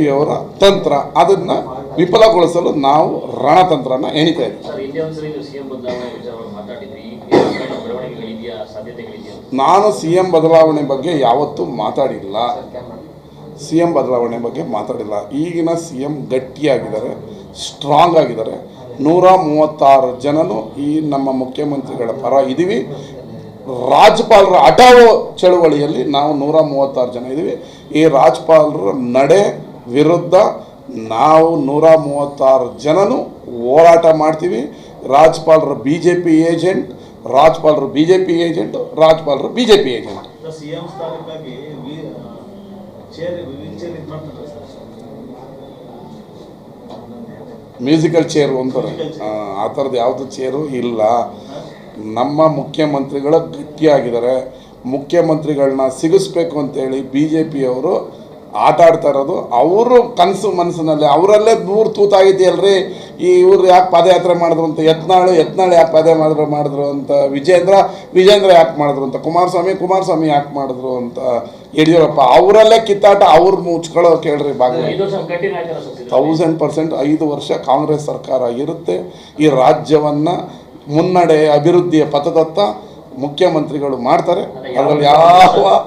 ಪಿಯವರ ತಂತ್ರ ಅದನ್ನು ವಿಫಲಗೊಳಿಸಲು ನಾವು ರಣತಂತ್ರನ ಎಣಿತಾ ಇದ್ದೀವಿ. ನಾನು ಸಿ ಎಂ ಬದಲಾವಣೆ ಬಗ್ಗೆ ಯಾವತ್ತೂ ಮಾತಾಡಿಲ್ಲ. ಸಿ ಎಂ ಬದಲಾವಣೆ ಬಗ್ಗೆ ಮಾತಾಡಿಲ್ಲ. ಈಗಿನ ಸಿ ಎಂ ಗಟ್ಟಿಯಾಗಿದ್ದಾರೆ ಸ್ಟ್ರಾಂಗ್ ಆಗಿದ್ದಾರೆ. ನೂರ ಮೂವತ್ತಾರು ಜನನು ಈ ನಮ್ಮ ಮುಖ್ಯಮಂತ್ರಿಗಳ ಪರ ಇದ್ದೀವಿ. ರಾಜ್ಯಪಾಲರ ಹಠಾವೋ ಚಳುವಳಿಯಲ್ಲಿ ನಾವು ನೂರ ಮೂವತ್ತಾರು ಜನ ಇದ್ದೀವಿ. ಈ ರಾಜ್ಯಪಾಲರ ನಡೆ ವಿರುದ್ಧ ನಾವು ನೂರ ಮೂವತ್ತಾರು ಜನನು ಹೋರಾಟ ಮಾಡ್ತೀವಿ. ರಾಜ್ಪಾಲರು ಬಿ ಜೆ ಪಿ ಏಜೆಂಟ್ ರಾಜ್ಯಪಾಲರು ಬಿ ಜೆ ಪಿ ಏಜೆಂಟ್ ರಾಜ್ಯಪಾಲರು B J P agent musical chair ಅಂತಾರೆ ಆ, ಆ ಥರದ್ದು ಯಾವುದು ಚೇರು ಇಲ್ಲ. ನಮ್ಮ ಮುಖ್ಯಮಂತ್ರಿಗಳು ಗಟ್ಟಿಯಾಗಿದ್ದಾರೆ. ಮುಖ್ಯಮಂತ್ರಿಗಳನ್ನ ಸಿಗಿಸ್ಬೇಕು ಅಂತೇಳಿ ಬಿ ಜೆ ಪಿಯವರು ಆಟ ಆಡ್ತಾ ಇರೋದು ಅವರು ಕನಸು ಮನಸ್ಸಿನಲ್ಲಿ ಅವರಲ್ಲೇ ನೂರು ತೂತಾಗಿದೆಯಲ್ರಿ ಈ ಇವ್ರು ಯಾಕೆ ಪಾದಯಾತ್ರೆ ಮಾಡಿದ್ರು ಅಂತ ಯತ್ನಾಳು ಯತ್ನಾಳು ಯಾಕೆ ಪಾದ ಮಾಡಿದ್ರು ಮಾಡಿದ್ರು ಅಂತ ವಿಜೇಂದ್ರ ವಿಜೇಂದ್ರ ಯಾಕೆ ಮಾಡಿದ್ರು ಅಂತ ಕುಮಾರಸ್ವಾಮಿ ಕುಮಾರಸ್ವಾಮಿ ಯಾಕೆ ಮಾಡಿದ್ರು ಅಂತ ಯಡಿಯೂರಪ್ಪ ಅವರಲ್ಲೇ ಕಿತ್ತಾಟ ಅವ್ರು ಮುಚ್ಕೊಳ್ಳೋ ಕೇಳ್ರಿ ಭಾಗ ಐದು ವರ್ಷ ಕಂಟಿನ್ಯೂ ಆಯ್ತಾರ ಸರ್ ಸಿದ್ದರಾಮಯ್ಯ? ತೌಸಂಡ್ ಪರ್ಸೆಂಟ್ ಐದು ವರ್ಷ ಕಾಂಗ್ರೆಸ್ ಸರ್ಕಾರ ಇರುತ್ತೆ ಈ ರಾಜ್ಯವನ್ನು ಮುನ್ನಡೆ ಅಭಿವೃದ್ಧಿಯ ಪಥದತ್ತ ಮುಖ್ಯಮಂತ್ರಿಗಳು ಮಾಡ್ತಾರೆ. ಅದರಲ್ಲಿ ಯಾವ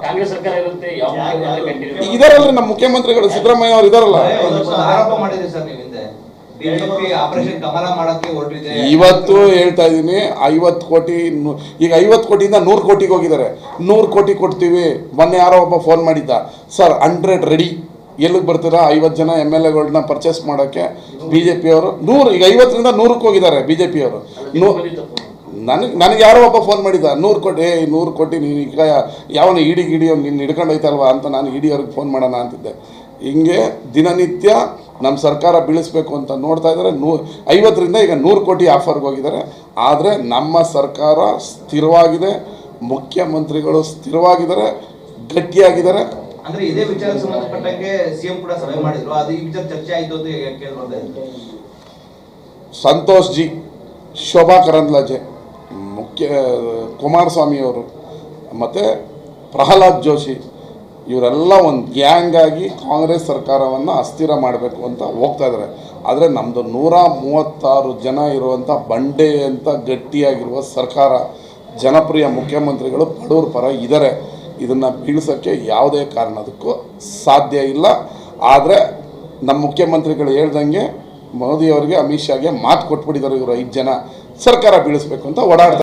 ಕಾಂಗ್ರೆಸ್ ಸರ್ಕಾರ ಇರುತ್ತೆ ಯಾವ ಮುಖ್ಯಮಂತ್ರಿ ಕಂಟಿನ್ಯೂ ನಮ್ಮ ಮುಖ್ಯಮಂತ್ರಿಗಳು ಸಿದ್ದರಾಮಯ್ಯ ಅವರು ಇದಾರಲ್ಲ. ಆರೋಪ ಮಾಡಿದ್ರಿ ಸರ್ ನೀವು ಹಿಂದೆ. ಆಪರೇಷನ್ ಕಮಲ ಮಾಡಕ್ಕೆ ಹೊರಟಿದೆ. ಇವತ್ತು ಹೇಳ್ತಾ ಇದ್ದೀನಿ ಐವತ್ತು ಕೋಟಿ ಈಗ ಐವತ್ತು ಕೋಟಿಯಿಂದ ನೂರು ಕೋಟಿಗೆ ಹೋಗಿದ್ದಾರೆ. ನೂರು ಕೋಟಿ ಕೊಡ್ತೀವಿ ಮೊನ್ನೆ ಯಾರೋ ಒಬ್ಬ ಫೋನ್ ಮಾಡಿದ್ದ. ಸರ್ ಹಂಡ್ರೆಡ್ ರೆಡಿ ಎಲ್ಲಿಗೆ ಬರ್ತೀರಾ? ಐವತ್ತು ಜನ ಎಂ ಎಲ್ ಎಗಳನ್ನ ಪರ್ಚೇಸ್ ಮಾಡೋಕ್ಕೆ ಬಿ ಜೆ ಪಿಯವರು ನೂರು ಈಗ ಐವತ್ತರಿಂದ ನೂರಕ್ಕೆ ಹೋಗಿದ್ದಾರೆ ಬಿ ಜೆ ಪಿಯವರು ನೂ ನನಗೆ ನನಗೆ ಯಾರೋ ಒಬ್ಬ ಫೋನ್ ಮಾಡಿದ್ದ ನೂರು ಕೋಟಿ ಏ ನೂರು ಕೋಟಿ ನೀನು ಈಗ ಯಾವನ ಇಡಿ ಗಿಡಿ ನಿನ್ನ ಹಿಡ್ಕೊಂಡೈತಲ್ವಾ ಅಂತ ನಾನು ಇಡಿ ಅವ್ರಿಗೆ ಫೋನ್ ಮಾಡೋಣ ಅಂತಿದ್ದೆ. ಹಿಂಗೆ ದಿನನಿತ್ಯ ನಮ್ಮ ಸರ್ಕಾರ ಬೀಳಿಸ್ಬೇಕು ಅಂತ ನೋಡ್ತಾ ಇದ್ದಾರೆ. ನೂ ಐವತ್ತರಿಂದ ಈಗ ನೂರು ಕೋಟಿ ಆಫರ್ಗೆ ಹೋಗಿದ್ದಾರೆ. ಆದರೆ ನಮ್ಮ ಸರ್ಕಾರ ಸ್ಥಿರವಾಗಿದೆ ಮುಖ್ಯಮಂತ್ರಿಗಳು ಸ್ಥಿರವಾಗಿದ್ದಾರೆ ಗಟ್ಟಿಯಾಗಿದ್ದಾರೆ. ಅಂದ್ರೆ ಇದೇ ವಿಚಾರಕ್ಕೆ ಸಂಬಂಧಪಟ್ಟಂಗೆ ಸಿಎಂ ಕೂಡ ಸಭೆ ಮಾಡಿದ್ರು. ಅದು ಈ ವಿಚಾರ ಚರ್ಚೆ ಆಯ್ತು ಅಂತ ಕೇಳ್ಬಾರ್ದು ಸಂತೋಷ್ ಜಿ ಶೋಭಾ ಕರಂದ್ಲಾಜೆ. ಮುಖ್ಯ ಕುಮಾರಸ್ವಾಮಿಯವರು ಮತ್ತು ಪ್ರಹ್ಲಾದ್ ಜೋಶಿ, ಇವರೆಲ್ಲ ಒಂದು ಗ್ಯಾಂಗ್ ಆಗಿ ಕಾಂಗ್ರೆಸ್ ಸರ್ಕಾರವನ್ನು ಅಸ್ಥಿರ ಮಾಡಬೇಕು ಅಂತ ಹೋಗ್ತಾ ಇದ್ದಾರೆ ಆದರೆ ನಮ್ಮದು ನೂರ ಮೂವತ್ತಾರು ಜನ ಇರುವಂಥ ಬಂಡೆ ಅಂತ ಗಟ್ಟಿಯಾಗಿರುವ ಸರ್ಕಾರ, ಜನಪ್ರಿಯ ಮುಖ್ಯಮಂತ್ರಿಗಳು ಬಡವ್ರ ಪರ ಇದ್ದಾರೆ ಇದನ್ನು ಬೀಳ್ಸೋಕ್ಕೆ ಯಾವುದೇ ಕಾರಣದಕ್ಕೂ ಸಾಧ್ಯ ಇಲ್ಲ. ಆದರೆ ನಮ್ಮ ಮುಖ್ಯಮಂತ್ರಿಗಳು ಹೇಳ್ದಂಗೆ ಮೋದಿಯವರಿಗೆ ಅಮಿತ್ ಶಾಗೆ ಮಾತು ಕೊಟ್ಬಿಟ್ಟಿದ್ದಾರೆ ಇವರು ಐದು ಜನ. ಸರ್ಕಾರ ಬೀಳಿಸ್ಬೇಕು ಅಂತ ಓಡಾಡ್ತಾರೆ